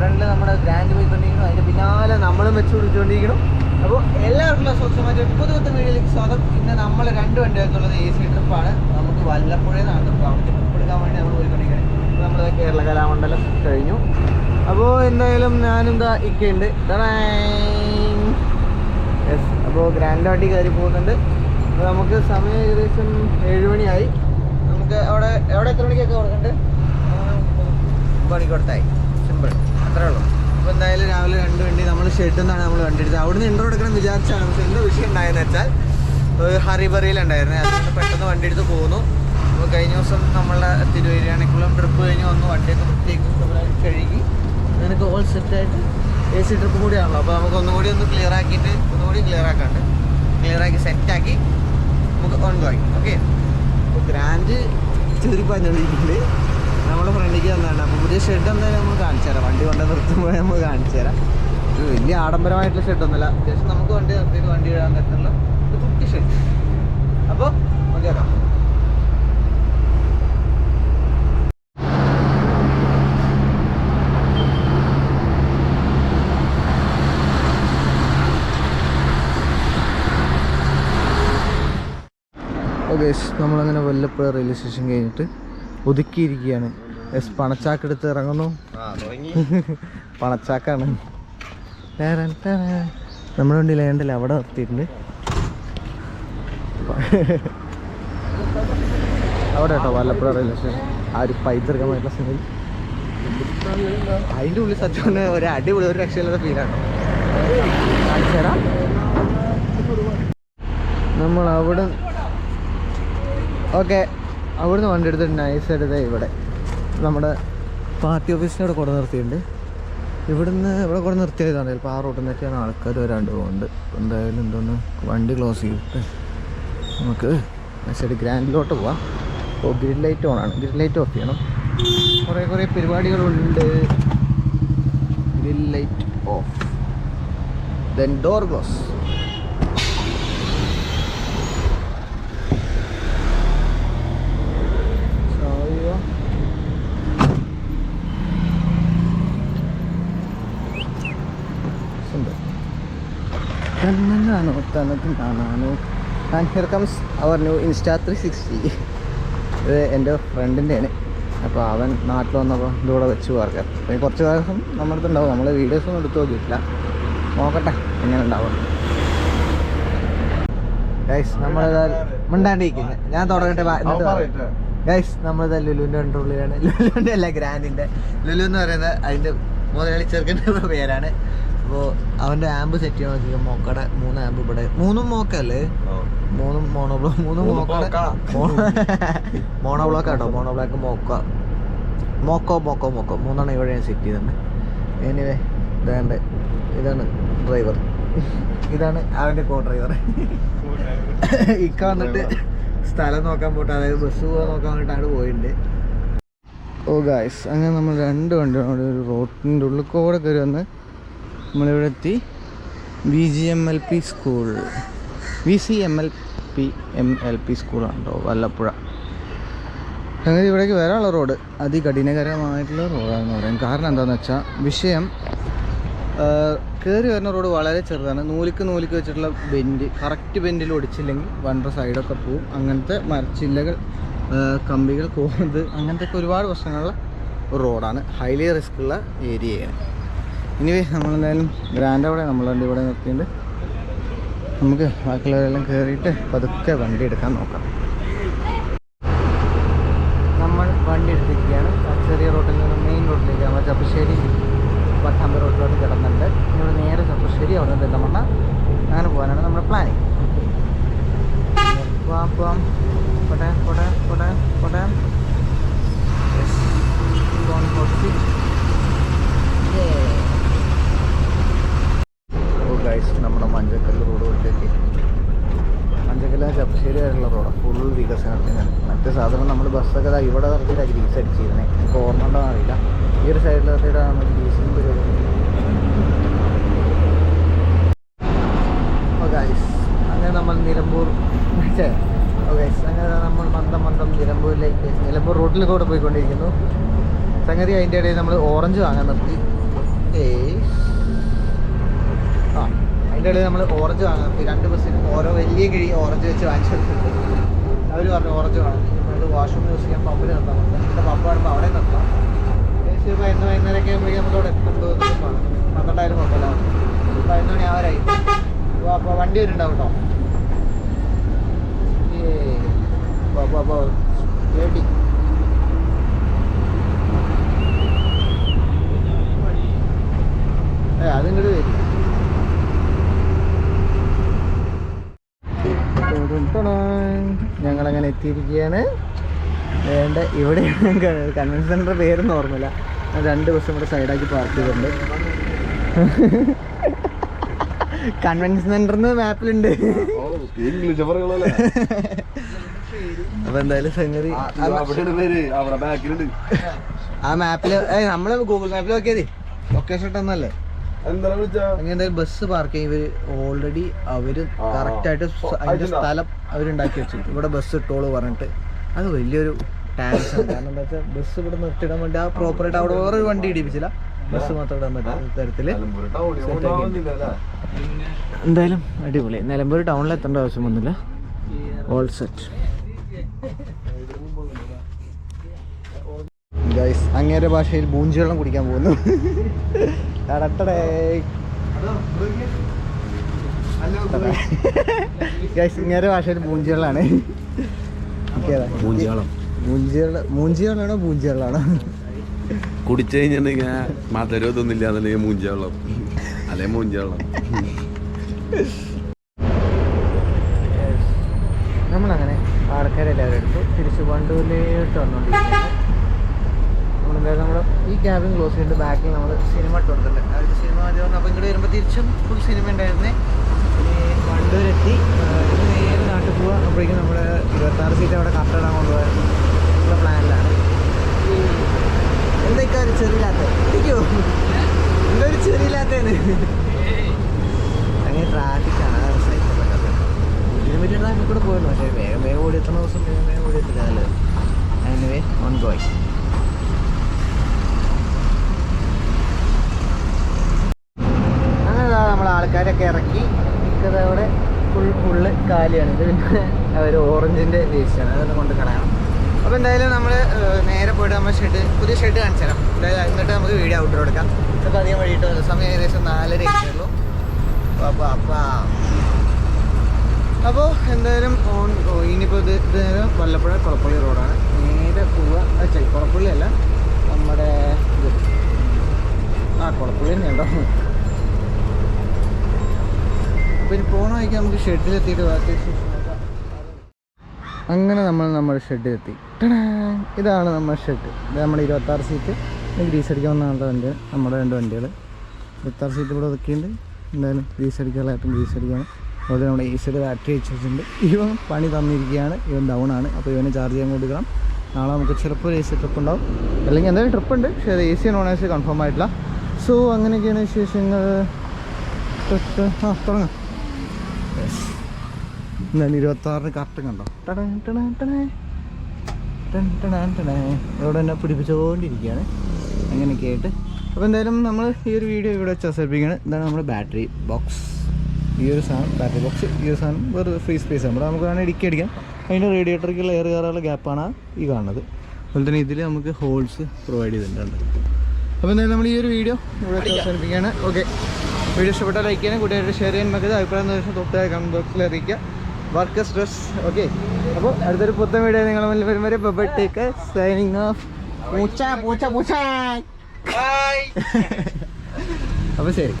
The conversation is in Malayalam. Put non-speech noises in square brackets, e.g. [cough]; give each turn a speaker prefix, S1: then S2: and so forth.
S1: ഫ്രണ്ടിൽ നമ്മുടെ ഗ്രാൻഡ് പോയിക്കൊണ്ടിരിക്കണം അതിന്റെ പിന്നാലെ നമ്മളും വെച്ച് പിടിച്ചുകൊണ്ടിരിക്കണം അപ്പോൾ എല്ലാവർക്കും സ്വച്ഛമായ പുതുപുത്തൻ വീഡിയോയിലേക്ക് സ്വാഗതം. ഇന്ന് നമ്മൾ രണ്ട് എന്നുള്ളത് എ സി ട്രിപ്പാണ്. നമുക്ക് വല്ലപ്പുഴയെന്നാണ് ട്രിപ്പ് അവിടെ ട്രിപ്പ് എടുക്കാൻ വേണ്ടി നമ്മൾ പോയിക്കൊണ്ടിരിക്കുന്നത് നമ്മൾ കേരള കലാമണ്ഡലം കഴിഞ്ഞു. അപ്പോൾ എന്തായാലും ഞാനെന്താ ഇക്കയുണ്ട്. യെസ് അപ്പോൾ ഗ്രാൻഡ് വാട്ടി കയറി പോകുന്നുണ്ട്. അപ്പോൾ നമുക്ക് സമയം ഏകദേശം ഏഴ് മണിയായി. നമുക്ക് അവിടെ എവിടെ എത്ര മണിക്കൊക്കെ കൊടുക്കുന്നുണ്ട് മണിക്കൊടുത്തായി അത്രേ ഉള്ളൂ. അപ്പോൾ എന്തായാലും രാവിലെ രണ്ട് വണ്ടി നമ്മൾ ഷെഡിൽ നിന്നാണ് നമ്മൾ വണ്ടി എടുത്തത്. അവിടുന്ന് ഇൻട്രോ എടുക്കണം വിചാരിച്ചാണ്. പക്ഷേ എന്തോ വിഷയം ഉണ്ടായെന്ന് വെച്ചാൽ ഹറിബറിയിലുണ്ടായിരുന്നു അതുകൊണ്ട് പെട്ടെന്ന് വണ്ടി എടുത്ത് പോകുന്നു അപ്പോൾ കഴിഞ്ഞ ദിവസം നമ്മളുടെ തിരുവരിയാണെങ്കിലും ട്രിപ്പ് കഴിഞ്ഞ് വന്നു. വണ്ടിയൊക്കെ വൃത്തിയാക്കി കഴുകി. നിനക്ക് ഓൾ സെറ്റായിട്ട് എ സി ട്രിപ്പ് കൂടിയാണല്ലോ അപ്പോൾ നമുക്ക് ഒന്നും കൂടി ഒന്ന് ക്ലിയർ ആക്കിയിട്ട് ഒന്നും കൂടി ക്ലിയർ ആക്കാണ്ട് ക്ലിയർ ആക്കി സെറ്റാക്കി നമുക്ക് ഓൺ ആക്കി ഓക്കെ അപ്പോൾ ഗ്രാൻഡ് ചുരുപ്പാഞ്ഞോണ്ടിരിക്കുന്നത് നമ്മുടെ ഫ്രണ്ടിലേക്ക് വന്നതാണ് അപ്പോൾ പുതിയ ഷെഡ് എന്തായാലും നമ്മൾ കാണിച്ചു തരാം. വണ്ടി കൊണ്ട് നിർത്തുമ്പോൾ നമ്മൾ കാണിച്ചു തരാം. ഇത് വലിയ ആഡംബരമായിട്ടുള്ള ഷെഡൊന്നുമല്ല അത്യാവശ്യം നമുക്ക് വണ്ടി നിർത്തിയിട്ട് വണ്ടി ഇടാൻ പറ്റുന്ന ഒരു കുട്ടി ഷെഡ് അപ്പോൾ മതിയാക്കാം ഓക്കെ നമ്മളങ്ങനെ വല്ലപ്പുഴ റെയിൽവേ സ്റ്റേഷൻ കഴിഞ്ഞിട്ട് ഒതുക്കിയിരിക്കുകയാണ്. എസ് പണച്ചാക്കെടുത്ത് ഇറങ്ങുന്നു. [laughs] പണച്ചാക്കാണ്. നമ്മുടെ വണ്ടി ലേണ്ടല്ലേ? അവിടെ നിർത്തിയിട്ടുണ്ട്. അവിടെ കേട്ടോ വല്ലപ്പുഴ റെയിൽവേ സ്റ്റേഷൻ ആ ഒരു പൈതൃകമായിട്ടുള്ള സ്ഥലം അതിന്റെ ഉള്ളിൽ സത്യം ഒരു അടിപൊളി ഒരു രക്ഷയില്ലാത്ത ഫീലാണ് ആണ്. നമ്മൾ അവിടെ ഓക്കെ അവിടുന്ന് വണ്ടി എടുത്തിട്ട് നൈസ് എടുത്ത് ഇവിടെ നമ്മുടെ പാർട്ടി ഓഫീസിന്റെ അവിടെ കൊണ്ട് നിർത്തിയിട്ടുണ്ട്. ഇവിടുന്ന് ഇവിടെ കൊണ്ട് നിർത്തിയതാണ് ചിലപ്പോൾ ആ റോട്ടിൽ നിന്നൊക്കെയാണ് ആൾക്കാർ വരാണ്ട് പോകുന്നുണ്ട് എന്തായാലും എന്തോന്ന് വണ്ടി ക്ലോസ് ചെയ്തിട്ട് നമുക്ക് ശരി ഗ്രാൻഡിലോട്ട് പോവാം. ഓ ഗ്രിഡ് ലൈറ്റ് ഓൺ ആണ്. ഗ്രിഡ് ലൈറ്റ് ഓഫ് ചെയ്യണം. കുറേ കുറേ പരിപാടികളുണ്ട്. Grid light off then door close തന്നനാണോ കാണാനോ. And here comes our new insta three sixty ഇത് എന്റെ ഫ്രണ്ടിന്റെയാണ് അപ്പോൾ അവൻ നാട്ടിൽ വന്നപ്പോൾ ഇതുകൂടെ വെച്ച് പാർക്കാൻ അപ്പോൾ കുറച്ച് ദിവസം നമ്മുടെ അടുത്ത് ഉണ്ടാവും. നമ്മൾ വീഡിയോസൊന്നും എടുത്തു നോക്കിയിട്ടില്ല. നോക്കട്ടെ എങ്ങനെ ഉണ്ടാവും. ഗൈസ് നമ്മളിതാ മിണ്ടാണ്ടിരിക്കുന്നത് ഞാൻ തുടങ്ങട്ടെ എന്നിട്ട്. ഗൈസ് നമ്മളിതാ ലുലുവിന്റെ കൺട്രോളിലാണ് ലുലുവിന്റെ അല്ല ഗ്രാൻഡിന്റെ. ലുലു എന്ന് പറയുന്നത് അതിന്റെ മുതലാളി ചെറുക്കന്റെ പേരാണ്. അപ്പോൾ അവന്റെ ആമ്പ് സെറ്റ് ചെയ്യാൻ നോക്കി മോക്കടെ മൂന്ന് ആമ്പ് ഇവിടെ. മൂന്നും മോക്കല്ലേ? മൂന്നും മോണോബ്ലോ മൂന്നും
S2: മോക്ക
S1: മോക്കടെ മോണോ മോണോബ്ലോക്ക് ആട്ടോ. മോണോ ബ്ലോക്ക് മോക്ക. മോക്കോ മോക്കോ മോക്കോ. മൂന്നെണ്ണം ഇവിടെ ഞാൻ സെറ്റ് ചെയ്തിട്ടുണ്ട്. എനിവേ ഇതാണ്ട് ഇതാണ് ഡ്രൈവർ ഇതാണ് അവന്റെ കോ ഡ്രൈവർ ഇക്ക വന്നിട്ട് സ്ഥലം നോക്കാൻ പോട്ടെ അതായത് ബസ് പോകാൻ നോക്കാൻ വേണ്ടിയിട്ടാണ് പോയിട്ടുണ്ട്. ഓ ഗായ്സ് അങ്ങനെ നമ്മൾ രണ്ട് വണ്ടിയാണ് ഒരു റോഡിന്റെ ഉള്ളിൽ കൂടെ കയറി വന്ന് നമ്മളിവിടെ എത്തി V G M L P school V C M L P M L P സ്കൂളാണല്ലോ Vallappuzha. അങ്ങനെ ഇവിടേക്ക് വരാനുള്ള റോഡ് അതികഠിനകരമായിട്ടുള്ള റോഡാണെന്ന് പറയും. കാരണം എന്താണെന്ന് വെച്ചാൽ വിഷയം കയറി വരുന്ന റോഡ് വളരെ ചെറുതാണ്. നൂലിക്ക് നൂലിക്ക് വെച്ചിട്ടുള്ള ബെൻഡ് കറക്റ്റ് ബെൻഡിൽ ഒടിച്ചില്ലെങ്കിൽ വണ്ടർ സൈഡൊക്കെ പോവും. അങ്ങനത്തെ മരച്ചില്ലകൾ കമ്പികൾ പോകുന്നത് അങ്ങനത്തെ ഒക്കെ ഒരുപാട് പ്രശ്നങ്ങളുള്ള റോഡാണ്. ഹൈലി റിസ്ക് ഉള്ള ഏരിയയാണ്. ഇനിവേ നമ്മളെന്തായാലും ഗ്രാൻഡ് അവിടെ വണ്ടി ഇവിടെ നിർത്തിയിട്ട് നമുക്ക് ബാക്കിയുള്ളവരെല്ലാം കയറിയിട്ട് പതുക്കെ വണ്ടി എടുക്കാൻ നോക്കാം. നമ്മൾ വണ്ടി എടുത്തിരിക്കുകയാണ്. ചെറിയ റോട്ടിൽ നിന്ന് മെയിൻ റോഡിലേക്ക് നമ്മൾ ചപ്പശ്ശേരി പട്ടാമ്പ റോഡിലോട്ട് കിടന്നുണ്ട്. നമ്മൾ നേരെ ചപ്പശ്ശേരി അവിടെ നിന്ന് പെരുന്തമണ്ണ അങ്ങനെ പോകാനാണ് നമ്മുടെ പ്ലാനിങ് പോവാം പോവാം പോട്ടെ പോട്ടെ on, hot seat. Yeah. ഓ ഗൈസ് നമ്മുടെ മഞ്ചക്കല്ല് റോഡ് വിട്ടേക്ക് മഞ്ചക്കല്ല ചപ്പശ്ശേരി ആയിട്ടുള്ള റോഡ് ഫുൾ വികസനത്തിനാണ് മറ്റേ സാധനം ബസ്സൊക്കെ ഇവിടെ നിർത്തിയിട്ടാണ് ഗ്രീസ് അടിച്ചിരുന്നത് എനിക്ക് ഓർമ്മ ഉണ്ടോ അറിയില്ല ഈ ഒരു സൈഡിൽ നിർത്തിയിട്ടാണ് നമ്മൾ ഗ്രീസിങ് പരിപാടി? അങ്ങനെ നമ്മൾ നിലമ്പൂർ അങ്ങനെ നമ്മൾ മന്ദം മന്ദം നിലമ്പൂരിലേക്ക് നിലമ്പൂർ റോഡിൽ കൂടെ പോയിക്കൊണ്ടിരിക്കുന്നു. സംഗതി അതിന്റെ ഇടയിൽ നമ്മൾ ഓറഞ്ച് വാങ്ങാൻ നിർത്തി. ആ അതിന്റെ ഇടയിൽ നമ്മൾ ഓറഞ്ച് വാങ്ങാൻ നിർത്തി. രണ്ട് ബസ്സിന് ഓരോ വലിയ കിഴി ഓറഞ്ച് വെച്ച് വാങ്ങിച്ചു അവർ പറഞ്ഞു ഓറഞ്ച് അത് വാഷ്റൂം യൂസ് ചെയ്യാൻ പമ്പിൽ പറ്റില്ല എന്റെ പമ്പ് കാണുമ്പോൾ അവിടെ നിർത്താം ഏകദേശം ഒരു പതിനൊന്ന് വൈകുന്നേരമൊക്കെ ആകുമ്പോഴേക്കും നമുക്ക് അവിടെ എത്തും തോന്നുന്നു പന്ത്രണ്ടായിരം കുഴപ്പമില്ല. പതിനൊന്ന് മണി ആവരായി അപ്പോൾ അപ്പോൾ വണ്ടി വരുന്നുണ്ടാവും കേട്ടോ. റെഡി ഏ അതിങ്ങോട്ട് വരും. ഞങ്ങളങ്ങനെ എത്തിയിരിക്കുകയാണ്. വേണ്ട ഇവിടെ [laughs] കൺവെൻഷൻ സെന്റർ പേരൊന്നും ഓർമ്മയില്ല. രണ്ട് ബസ്സും കൂടെ സൈഡാക്കി പാർക്ക് ചെയ്തിട്ടുണ്ട്. കൺവെൻഷൻ സെന്ററിന് മാപ്പിലുണ്ട്
S2: ഇംഗ്ലീഷ് പറയുള്ളല്ലേ
S1: അപ്പൊ എന്തായാലും സംഗതി ആ മാപ്പിൽ നമ്മൾ ഗൂഗിൾ മാപ്പിൽ നോക്കിയതി ലൊക്കേഷൻ ഇട്ടെന്നല്ലേ അങ്ങനെ ബസ് പാർക്ക് ചെയ്യും ഇവർ ഓൾറെഡി
S2: അവർ.
S1: കറക്റ്റ് ആയിട്ട് അതിന്റെ സ്ഥലം അവരുണ്ടാക്കി വെച്ചു. ഇവിടെ ബസ് ഇട്ടോളൂ പറഞ്ഞിട്ട്. അത് വലിയൊരു ആണ് കാരണം എന്താ വെച്ചാൽ ബസ് ഇവിടെ നിർത്തിയിടാൻ വേണ്ടി ആ പ്രോപ്പറായിട്ട് അവിടെ വേറൊരു വണ്ടി ഇടിപ്പിച്ചില്ല. ബസ് മാത്രം ഇടാൻ പറ്റുന്ന
S2: തരത്തിൽ.
S1: എന്തായാലും അടിപൊളി. നിലമ്പൂർ ടൗണിൽ എത്തേണ്ട ആവശ്യം വന്നില്ല. ഓൾ സെറ്റ് ഗൈസ് അങ്ങേരെ ഭാഷയിൽ ബൂഞ്ചി വെള്ളം കുടിക്കാൻ പോകുന്നു. ഗൈസ് ഇങ്ങേരെ ഭാഷയിൽ ബൂഞ്ചി വെള്ളമാണ്
S2: മൂഞ്ചിവെള്ളം.
S1: മൂഞ്ചി വെള്ളം മൂഞ്ചി വെള്ളമാണോ ബൂഞ്ചി വെള്ളമാണോ
S2: കുടിച്ചു കഴിഞ്ഞിട്ടുണ്ടെങ്കിൽ മധുരം ഇതൊന്നും ഇല്ലാന്നുണ്ടെങ്കിൽ മൂഞ്ചി വെള്ളം അല്ലെ മൂഞ്ചി വെള്ളം
S1: നമ്മളങ്ങനെ ആൾക്കാരെല്ലാവരും എടുത്തു തിരിച്ച് വണ്ടൂരിലോട്ട് വന്നുകൊണ്ടിരിക്കുകയാണ്. നമ്മളെന്തായാലും നമ്മുടെ ഈ ക്യാബിൻ ക്ലോസ് ചെയ്തിട്ട് ബാക്കിൽ നമ്മൾ സിനിമ ഇട്ട് കൊടുത്തിട്ടുണ്ട്. അതിൽ സിനിമ മതി വന്നു. അപ്പോൾ ഇങ്ങോട്ട് വരുമ്പോൾ തിരിച്ചും ഫുൾ സിനിമ ഉണ്ടായിരുന്നേ. വണ്ടൂരെത്തി. നേരെ നാട്ടിൽ പോവുക അപ്പോഴേക്കും നമ്മൾ ഇരുപത്താറ് സീറ്റ് അവിടെ കട്ടിടാൻ കൊണ്ടുപോകാൻ. ഉള്ള പ്ലാനിലാണ്. എന്തൊക്കെ ഒരു ചെറിയില്ലാത്ത? ഇരിക്കോ. എന്തൊരു ചെറിയില്ലാത്തത് അങ്ങനെ ട്രാഫിക്കാണ് അതാണ് സഹിക്കപ്പെട്ടത് ഇതിന് വലിയ ട്രാഫിക് കൂടെ പോയിരുന്നു പക്ഷേ വേഗം വേഗം ഓടി എത്തുന്ന ദിവസം വേഗം വേഗം ഓടി എത്തില്ല. നല്ലത് എനിവേ ഓൺ ഗോയി അങ്ങനെ നമ്മൾ ആൾക്കാരൊക്കെ ഇറക്കി. ഇത് അവിടെ ഫുൾ ഫുള്ള് കാലിയാണ്. ഇത് പിന്നെ അവർ ഓറഞ്ചിന്റെ വേസ്റ്റാണ് അതൊന്ന് കൊണ്ട് കളയണം. അപ്പോൾ എന്തായാലും നമ്മൾ നേരെ പോയിട്ട് നമ്മൾ ഷെഡ് പുതിയ ഷെഡ് കാണിച്ചു തരാം എന്തായാലും എന്നിട്ട് നമുക്ക് വീഡിയോ ഔട്ട് എടുക്കാം. ഇതൊക്കെ അധികം വഴിയിട്ട് സമയം ഏകദേശം നാലര ഉള്ളൂ അപ്പോൾ അപ്പോൾ എന്തായാലും ഓൺ ഓ, ഇനിയിപ്പോൾ ഇത് ഇത് നേരെ വല്ലപ്പുഴ കുളപ്പള്ളി റോഡാണ്. നേരെ പോവുക. അച്ഛാ കുളപ്പള്ളി അല്ല നമ്മുടെ ആ കുളപ്പള്ളി തന്നെ ഉണ്ടോ? പിന്നെ പോകണ വഴിക്ക് നമുക്ക് ഷെഡിലെത്തിയിട്ട് അങ്ങനെ നമ്മൾ നമ്മുടെ ഷെഡിലെത്തി! ഇതാണ് നമ്മുടെ ഷെഡ്. ഇത് നമ്മുടെ ഇരുപത്താറ് സീറ്റ് ഗ്രീസ് അടിക്കാൻ വന്ന ആളുടെ വണ്ടിയാണ് നമ്മുടെ രണ്ട് വണ്ടികൾ ഇരുപത്താറ് സീറ്റ് ഇവിടെ ഒതുക്കിയുണ്ട്. എന്തായാലും ഗ്രീസ് അടിക്കാനായിട്ടും ഗ്രീസ് അടിക്കാണ്. അതുപോലെ നമ്മുടെ ഈ സൈഡ് ബാറ്ററി വെച്ചിട്ടുണ്ട്. ഇവൻ പണി തന്നിരിക്കുകയാണ്. ഇവൻ ഡൗൺ ആണ്. അപ്പോൾ ഇവനെ ചാർജ് ചെയ്യാൻ കൊടുക്കണം നാളെ നമുക്ക് ചിലപ്പോൾ എ സി ട്രിപ്പ് ഉണ്ടാവും. അല്ലെങ്കിൽ എന്തായാലും ട്രിപ്പ് ഉണ്ട്. പക്ഷേ അത് A C non A C confirm ആയിട്ടില്ല. സോ അങ്ങനെയൊക്കെയാണ് വിശേഷങ്ങൾ. ആ തുടങ്ങാം. എന്തായാലും ഇരുപത്താറിന് കറക്റ്റ് കണ്ടോ? ടടേ ടടേ ടട. ഇവിടെ തന്നെ പിടിപ്പിച്ചുകൊണ്ടിരിക്കുകയാണ് അങ്ങനെയൊക്കെ ആയിട്ട്. അപ്പോൾ എന്തായാലും നമ്മൾ ഈ ഒരു വീഡിയോ ഇവിടെ വെച്ച് അവസാനിപ്പിക്കുകയാണ്. ഇതാണ് നമ്മുടെ ബാറ്ററി ബോക്സ്. ഈ ഒരു സാധനം ബാറ്ററി ബോക്സ്. ഈ ഒരു സാധനം വെറുതെ ഫ്രീ സ്പേസ് നമ്മൾ നമുക്ക് വേണമെങ്കിൽ ഇടുക്കി അടിക്കാം. അതിന്റെ റേഡിയേറ്ററിക്കുള്ള എയർ കയറാനുള്ള ഗ്യാപ്പാണ് ഈ കാണുന്നത്. അതുപോലെ തന്നെ ഇതിൽ നമുക്ക് ഹോൾസ് പ്രൊവൈഡ് ചെയ്തിട്ടുണ്ട്. അപ്പോൾ എന്തായാലും നമ്മൾ ഈ ഒരു വീഡിയോ ഇവിടെ വെച്ച് അവസാനിപ്പിക്കുകയാണ്. ഓക്കെ വീഡിയോ ഇഷ്ടപ്പെട്ടാൽ ലൈക്ക് ചെയ്യാനും കൂട്ടുകാരുടെ ഷെയർ ചെയ്യാൻ നമുക്ക് അഭിപ്രായം നിർദ്ദേശം തൊട്ടായ കമന്റ് ബോക്സിൽ അറിയിക്കുക. വർക്ക് സ്ട്രെസ് ഓക്കെ അപ്പോൾ അടുത്തൊരു പുത്തൻ വീഡിയോ നിങ്ങൾ മുന്നിൽ വരും. വരെ ബബട്ടേക്ക് സൈനിങ് ഓഫ് പൂച്ച പൂച്ച പൂച്ച. [laughs] അപ്പോൾ ശരി.